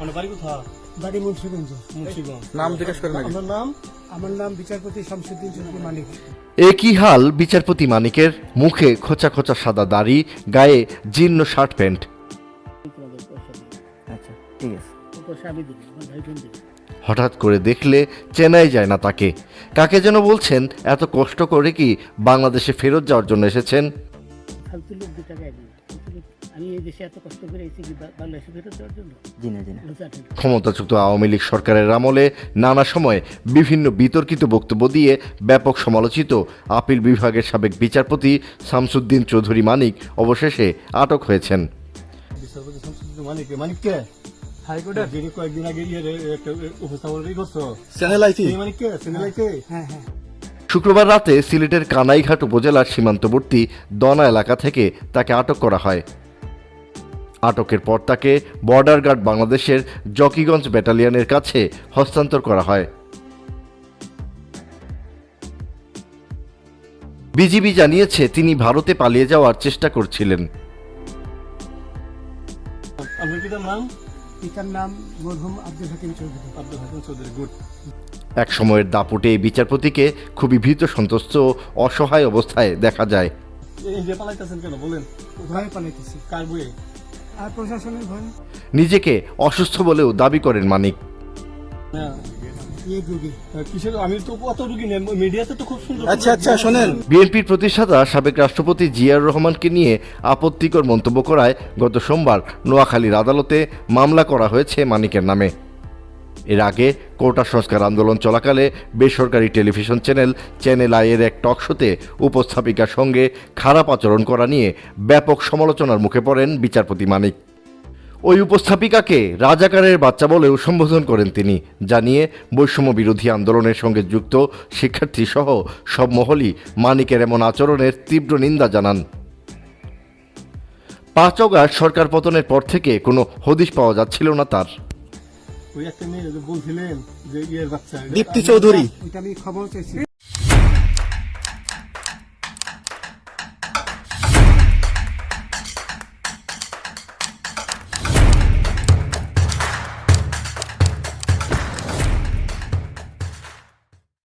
মানে বাড়ি কোথা বাড়ি মুন্সিগঞ্জ। মুন্সিগঞ্জ। নাম জিজ্ঞেস করেন আগে। নাম আমার নাম বিচারপতি শামসুদ্দিন চৌধুরী মালিক একই হাল বিচারপতি মানিকের মুখে খোঁচা খোঁচা সাদা দাড়ি গায়ে জীর্ণ শার্ট প্যান্ট। আচ্ছা ঠিক আছে। হঠাৎ করে দেখলে চেনাই যায় না তাকে। কাকে যেন বলছেন এত কষ্ট করে কি বাংলাদেশে ফেরত যাওয়ার জন্য এসেছেন? ফালতু লোক দু টাকা দিই আমি এই দেশে এত কষ্ট করে এসেছি কি বাংলাদেশে ফেরত দেওয়ার জন্য? জি না জি না লজ্জা নেই। ক্ষমতাচ্যুত আওয়ামী লীগ সরকারের আমলে নানা সময় বিভিন্ন বিতর্কিত বক্তব্য দিয়ে ব্যাপক সমালোচিত আপিল বিভাগের সাবেক বিচারপতি শামসুদ্দিন চৌধুরী মানিক অবশেষে আটক হয়েছেন। বিচারপতি শামসুদ্দিন মানিক যিনি কয়েকদিন আগে ইয়ে একটা উপস্থাপন করছ। চ্যানেল আইসি এই মানিক কে? হ্যাঁ হ্যাঁ। শুক্রবার রাতে সিলেটের কানাইঘাট উপজেলার সীমান্তবর্তী দনা এলাকা থেকে তাকে আটক করা হয়। আটকের পর তাকে বর্ডার গার্ড বাংলাদেশের জকিগঞ্জ ব্যাটালিয়নের কাছে হস্তান্তর করা হয়। বিজিবি জানিয়েছে তিনি ভারতে পালিয়ে যাওয়ার চেষ্টা করছিলেন। আপনার নাম? পিতার নাম মরহুম আব্দুল হাকিম চৌধুরী। আব্দুল হাকিম চৌধুরী গুড। এক সময়ের দাপুটে বিচারপতিকে খুবই ভীত সন্ত্রস্ত অসহায় অবস্থায় দেখা যায়। নিজেকে অসুস্থ বলেও দাবি করেন মানিক। হ্যাঁ। রুগী। কিসের? আমি তো অত রুগী নেই। মিডিয়াতে তো খুব সুন্দর আচ্ছা আচ্ছা শোনেন। বিএনপির প্রতিষ্ঠাতা সাবেক রাষ্ট্রপতি জিয়াউর রহমানকে নিয়ে আপত্তিকর মন্তব্য করায় গত সোমবার নোয়াখালীর আদালতে মামলা করা হয়েছে মানিকের নামে। এর আগে কোটা সংস্কার আন্দোলন চলাকালে বেসরকারি টেলিভিশন চ্যানেল চ্যানেল আইয়ের এক টক শোতে উপস্থাপিকার সঙ্গে খারাপ আচরণ করা নিয়ে ব্যাপক সমালোচনার মুখে পড়েন বিচারপতি মানিক। ওই উপস্থাপিকাকে রাজাকারের বাচ্চা বলেও সম্বোধন করেন তিনি জানিয়ে বৈষম্য বিরোধী আন্দোলনের সঙ্গে যুক্ত শিক্ষার্থী সহ সব মহলই মানিকের এমন আচরণের তীব্র নিন্দা জানান। পাঁচ অগাস্ট সরকার পতনের পর থেকে কোনো হদিশ পাওয়া যাচ্ছিল না তার। ওই একটা মেয়ে যে বলছিলেন যে ইয়ের বাচ্চা দীপ্তি চৌধুরী। আমি খবর চাইছি।